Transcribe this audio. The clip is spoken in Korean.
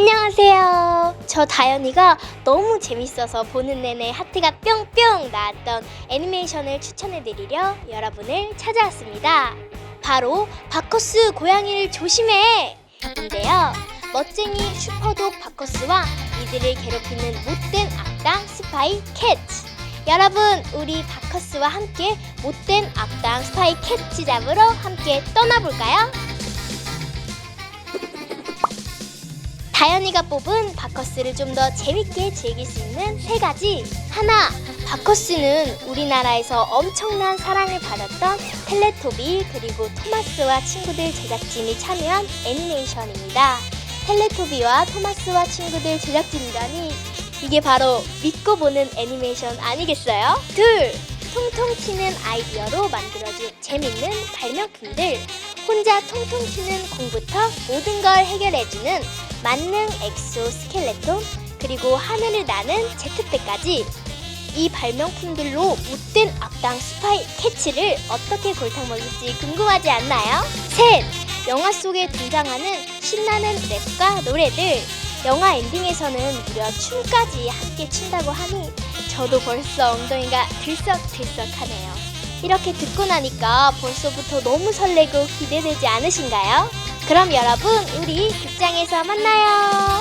안녕하세요. 저 다현이가 너무 재밌어서 보는 내내 하트가 뿅뿅 나왔던 애니메이션을 추천해드리려 여러분을 찾아왔습니다. 바로 바커스 고양이를 조심해! 인데요. 멋쟁이 슈퍼독 바커스와 이들을 괴롭히는 못된 악당 스파이 캣! 여러분, 우리 바커스와 함께 못된 악당 스파이 캣 잡으러 함께 떠나볼까요? 다현이가 뽑은 바커스를 좀 더 재밌게 즐길 수 있는 세 가지. 하나, 바커스는 우리나라에서 엄청난 사랑을 받았던 텔레토비 그리고 토마스와 친구들 제작진이 참여한 애니메이션입니다. 텔레토비와 토마스와 친구들 제작진이라니 이게 바로 믿고 보는 애니메이션 아니겠어요? 둘, 통통 튀는 아이디어로 만들어진 재밌는 발명품들. 혼자 통통 튀는 공부터 모든 걸 해결해주는 만능 엑소 스켈레톤 그리고 하늘을 나는 제트팩까지 이 발명품들로 못된 악당 스파이 캐치를 어떻게 골탕 먹일지 궁금하지 않나요? 셋! 영화 속에 등장하는 신나는 랩과 노래들 영화 엔딩에서는 무려 춤까지 함께 춘다고 하니 저도 벌써 엉덩이가 들썩들썩하네요. 이렇게 듣고 나니까 벌써부터 너무 설레고 기대되지 않으신가요? 그럼 여러분, 우리 극장에서 만나요.